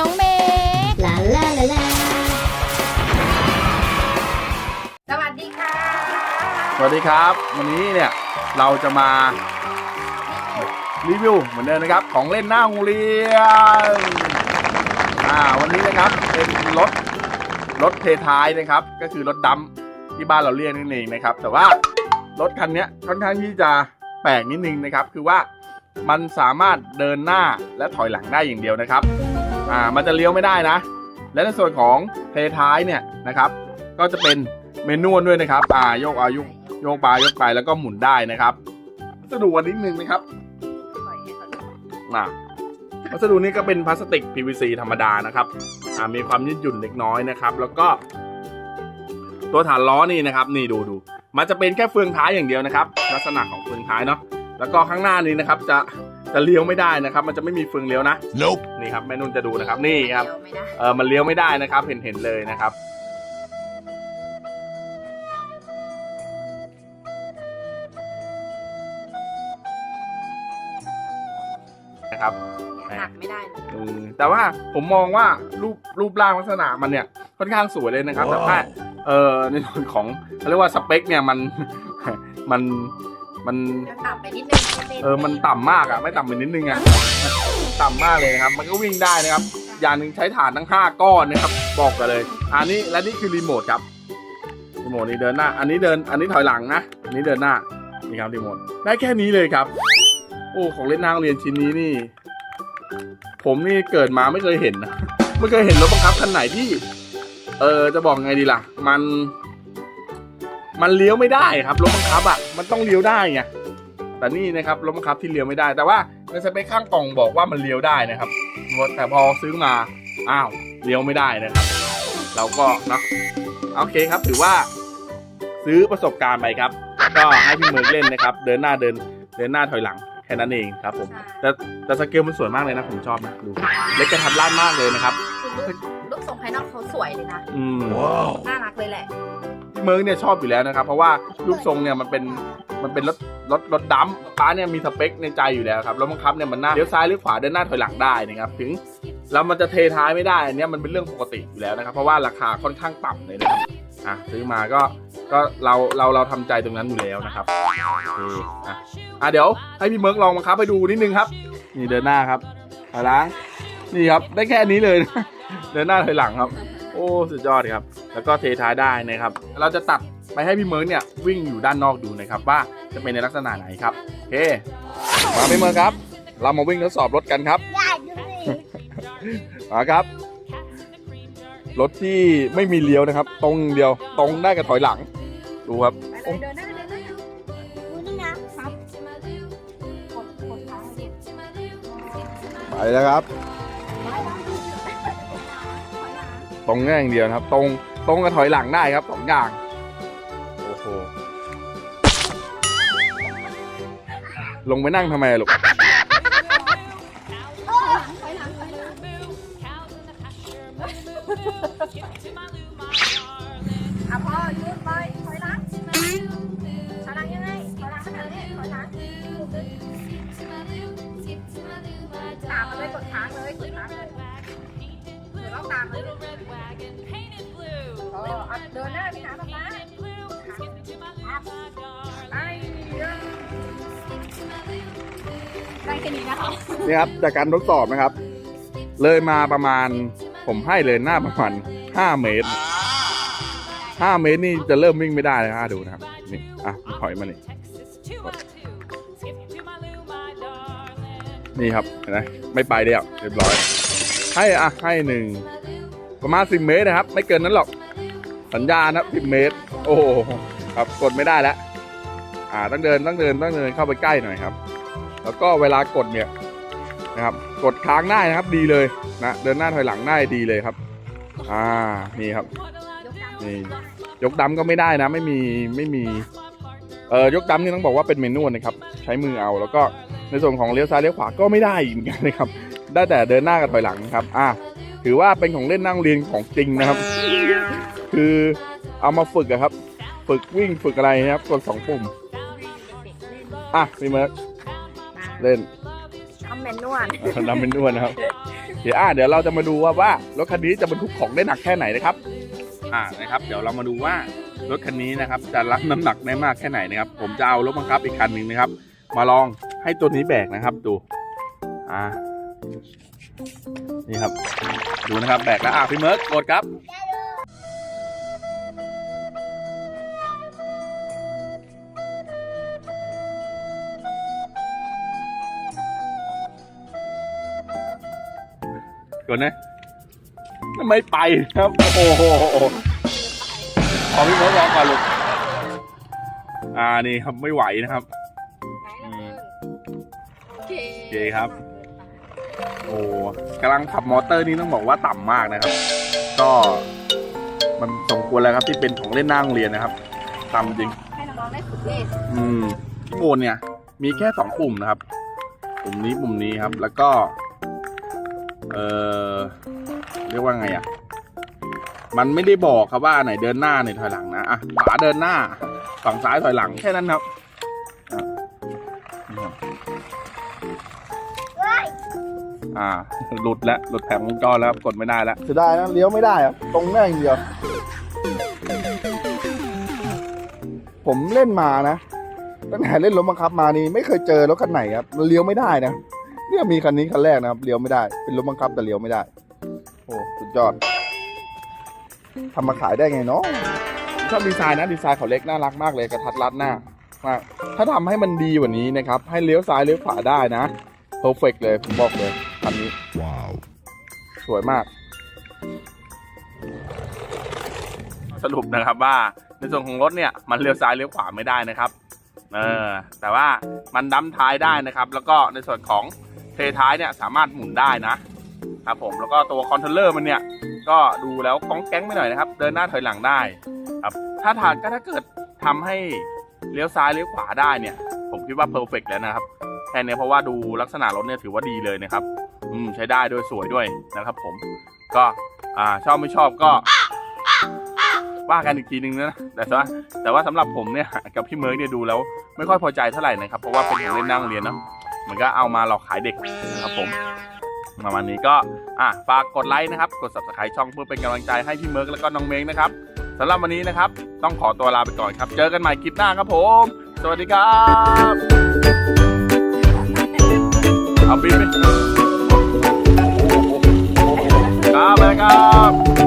ลาลาสวัสดีค่ะ สวัสดีครับ วันนี้เนี่ยเราจะมารีวิวเหมือนเดิมนะครับ ของเล่นหน้าโรงเรียนอ่าวันนี้นะครับเป็นรถรถเทท้ายนะครับ ก็คือรถดัมที่บ้านเราเรียกนั่นเองนะครับ แต่ว่ารถคันเนี้ยค่อนข้างที่จะแปลกนิดนึงนะครับ คือว่ามันสามารถเดินหน้าและถอยหลังได้อย่างเดียวนะครับ อ่ามันจะเลี้ยวไม่ได้นะ และในส่วนของเทท้ายเนี่ยนะครับ ก็จะเป็นเมนูด้วยนะครับ อ่าโยกอายุโยกไปโยกไปแล้วก็หมุนได้นะครับวัสดุวันนิดนึงนะครับน่ะวัสดุนี้ก็เป็นพลาสติก PVC ธรรมดานะครับ อ่ามีความยืดหยุ่นเล็กน้อยนะครับ แล้วก็ ตัวฐานล้อนี่นะครับ นี่ดูดูมันจะเป็นแค่เฟืองท้ายอย่างเดียวนะครับ ลักษณะของเฟืองท้ายเนาะแล้วก็ข้างหน้านี้นะครับ จะ จะเลี้ยวไม่ได้นะครับ มันจะไม่มีเฟืองเลี้ยวนะ Nope. นี่ครับแม่นุ่นจะดูนะครับ นี่ครับ เดี๋ยวไม่ได้เออมันเลี้ยวไม่ได้นะครับ เห็นเห็นเลยนะครับ นะครับ หักไม่ได้เลยอืมแต่ว่าผมมองว่ารูปรูปร่างลักษณะมันเนี่ยค่อนข้างสวยเลยนะครับ แต่ว่าเออในส่วนของเขาเรียกว่าสเปคเนี่ยมัน มัน มันจะต่ำไปนิดนึงเออมันต่ำมากอะไม่ต่ำไปนิดนึงอะต่ำมากเลยนะครับ มันก็วิ่งได้นะครับ อย่างหนึ่งใช้ฐานทั้ง5ก้อนนะครับ บอกกันเลย อันนี้และนี่คือรีโมทครับรีโมทนี่เดินหน้า อันนี้เดิน อันนี้ถอยหลังนะ อันนี้เดินหน้า นี่ครับรีโมท ได้แค่นี้เลยครับ โอ้ของเล่นนางเรียนชิ้นนี้นี่ ผมนี่เกิดมาไม่เคยเห็นนะ ไม่เคยเห็นรถบังคับคันไหนที่ เออจะบอกไงดีล่ะ มัน มันเลี้ยวไม่ได้ครับรถบังคับอะมันต้องเลี้ยวได้ไงแต่นี่นะครับรถบังคับที่เลี้ยวไม่ได้ แต่ว่าในสเปคข้างกล่องบอกว่ามันเลี้ยวได้นะครับแต่พอซื้อมาอ้าวเลี้ยวไม่ได้นะครับ เราก็เนาะโอเคครับ ถือว่าซื้อประสบการณ์ไปครับ ก็ให้พี่เมิร์กเล่นนะครับ เดินหน้าเดินเดินหน้าถอยหลังแค่นั้นเองครับผม แต่แต่สเกลมันสวยมากเลยนะผมชอบนะดูเล็กกระทัดรัดมากเลยนะครับคือรูปรูปทรงภายนอกเขาสวยเลยนะอืม Wow. น่ารักเลยแหละ พี่เมิร์กเนี่ยชอบอยู่แล้วนะครับ เพราะว่ารูปทรงเนี่ยมันเป็นมันเป็นรถรถรถดัมป้าเนี่ยมีสเปคในใจอยู่แล้วครับรถบังคับเนี่ยมันหน้าเลี้ยวซ้ายหรือขวาเดินหน้าถอยหลังได้นะครับถึงแล้วมันจะเทท้ายไม่ได้อันเนี้ยมันเป็นเรื่องปกติอยู่แล้วนะครับ เพราะว่าราคาค่อนข้างต่ำเลยนะครับอะซื้อมาก็ก็เราเราเราทำใจตรงนั้นอยู่แล้วนะครับโอเคอะอะเดี๋ยวให้พี่เมิร์กลองบังคับให้ดูนิดนึงครับ นี่เดินหน้าครับถอยหลังนี่ครับได้แค่นี้เลยเดินหน้าถอยหลังครับ อ้สุดยอดครับ แล้วก็เทท้ายได้นะครับ เราจะตัดไปให้พี่เมิร์กเนี่ยวิ่งอยู่ด้านนอกดูนะครับว่าจะเป็นในลักษณะไหนครับโอเคมาพี่เมิร์กครับ เรามาวิ่งทดสอบรถกันครับได้ดูสิมาครับ รถที่ไม่มีเลี้ยวนะครับ ตรงอย่างเดียวตรงได้กับถอยหลัง ดูครับไปเลยเดินหน้าเดินหน้าดูนี่นะครับกดกดเท้าให้ดิไปแล้วครับ ตรงแง่อย่างเดียวนะครับ ตรงตรงกับถอยหลังได้ครับสองอย่างโอ้โหลงไปนั่งทำไมอะลูกอะพ่อยืดาตามเลยเอออะเดินหน้าไปหาป๊าป๊าไอ้เด้อได้แค่นี้นะคะ นี่ครับจากการทดสอบนะครับ เลยมาประมาณผมให้เลยหน้าประมาณ 5 เมตร 5 เมตรนี่จะเริ่มวิ่งไม่ได้เลยฮะดูนะครับนี่อะถอยมานี่นี่ครับเห็นไหมไม่ไปแล้วเรียบร้อย ให้อะให้หนึ่ง ประมาณ10เมตรนะครับ ไม่เกินนั้นหรอก สัญญาณนะ10เมตร โอ้ครับกดไม่ได้แล้ว อ่าต้องเดินต้องเดินต้องเดินเข้าไปใกล้หน่อยครับ แล้วก็เวลากดเนี่ยนะครับ กดค้างได้นะครับ ดีเลยนะเดินหน้าถอยหลังได้ดีเลยครับ อ่านี่ครับนี่ยกดำก็ไม่ได้นะ ไม่มีไม่มีเอ่อยกดำนี่ต้องบอกว่าเป็นเมนูนะครับ ใช้มือเอาแล้วก็ในส่วนของเลี้ยวซ้ายเลี้ยวขวาก็ไม่ได้อีกเหมือนกันนะครับ ได้แต่เดินหน้ากับถอยหลังครับ อ่า ถือว่าเป็นของเล่นนั่งเรียนของจริงนะครับ คือเอามาฝึกอะครับ ฝึกวิ่งฝึกอะไรนะครับกดสองปุ่ม อะพี่เมิร์กเล่นเอาำแมนนวลนำเป็นด้วนนะครับ เดี๋ยวอ่าเดี๋ยวเราจะมาดูว่าว่ารถคันนี้จะบรรทุกของได้หนักแค่ไหนนะครับ อ่านะครับ เดี๋ยวเรามาดูว่ารถคันนี้นะครับจะรับน้ำหนักได้มากแค่ไหนนะครับ ผมจะเอารถบังคับอีกคันหนึ่งนะครับ มาลองให้ตัวนี้แบกนะครับ ดู อ่า นี่ครับ ดูนะครับแบกแล้วอะพี่เมิร์กกดครับก่อนนะไม่ไปครับ โอ้โหขอพี่เมิร์กลองก่อนลูกอ่านี่ครับไม่ไหวนะครับไหนละมึงโอเคโอเคครับ โอ้กำลังขับมอเตอร์นี่ต้องบอกว่าต่ำมากนะครับ ก็มันสมควรแล้วครับที่เป็นของเล่นหน้าโรงเรียนนะครับต่ำจริง ให้น้องๆได้ฝึกเล่นอืมที่โบนเนี่ย มีแค่สองปุ่มนะครับ ปุ่มนี้ปุ่มนี้ครับ แล้วก็ เออเรียกว่าไงอะ มันไม่ได้บอกครับว่าอันไหนเดินหน้าไหนถอยหลังนะ อะ ขวาเดินหน้า ฝั่งซ้ายถอยหลังแค่นั้นครับ อ่า หลุดแล้ว หลุดแผงวงจรแล้วครับกดไม่ได้แล้วจะได้นะเลี้ยวไม่ได้อะตรงหน้าอย่างเดียว ผมเล่นมานะตั้งแต่เล่นรถบังคับมานี่ไม่เคยเจอรถคันไหนครับมันเลี้ยวไม่ได้นะเนี่ยมีคันนี้คันแรกนะครับเลี้ยวไม่ได้ เป็นรถบังคับแต่เลี้ยวไม่ได้ โอ้สุดยอดทำมาขายได้ไงเนาะชอบดีไซน์นะดีไซน์เขาเล็กน่ารักมากเลยกระทัดรัดหน้ามากถ้าทำให้มันดีกว่านี้นะครับ ให้เลี้ยวซ้ายเลี้ยวขวาได้นะ เพอร์เฟกเลยผมบอกเลยคันนี้ว้าวสวยมาก สรุปนะครับว่าในส่วนของรถเนี่ยมันเลี้ยวซ้ายเลี้ยวขวาไม่ได้นะครับเออแต่ว่ามันดั้มท้ายได้นะครับ แล้วก็ในส่วนของเทท้ายเนี่ยสามารถหมุนได้นะครับผมแล้วก็ตัวคอนโทรลเลอร์มันเนี่ยก็ดูแล้วก้องแก๊งไปหน่อยนะครับ เดินหน้าถอยหลังได้ครับถ้าทางก็ถ้าเกิดทำให้เลี้ยวซ้ายเลี้ยวขวาได้เนี่ย ผมคิดว่าเพอร์เฟกแล้วนะครับ แค่เนี้ยเพราะว่าดูลักษณะรถเนี่ยถือว่าดีเลยนะครับ อืมใช้ได้ด้วยสวยด้วยนะครับ ผม ก็อ่าชอบไม่ชอบก็ว่ากันอีกทีนึงนะแต่ว่าแต่ว่าสำหรับผมเนี่ยกับพี่เมิร์กเนี่ยดูแล้วไม่ค่อยพอใจเท่าไหร่นะครับเพราะว่าเป็นของเล่นนั่งเรียนเนาะมันก็เอามาหลอกขายเด็กนะครับผมประมาณนี้ก็อะฝากกดไลค์นะครับ กด subscribe ช่องเพื่อเป็นกำลังใจให้พี่เมิร์กแล้วก็น้องเมงนะครับสำหรับวันนี้นะครับ ต้องขอตัวลาไปก่อนครับ เจอกันใหม่คลิปหน้าครับผม สวัสดีครับ เอาบินไปครับไปครับ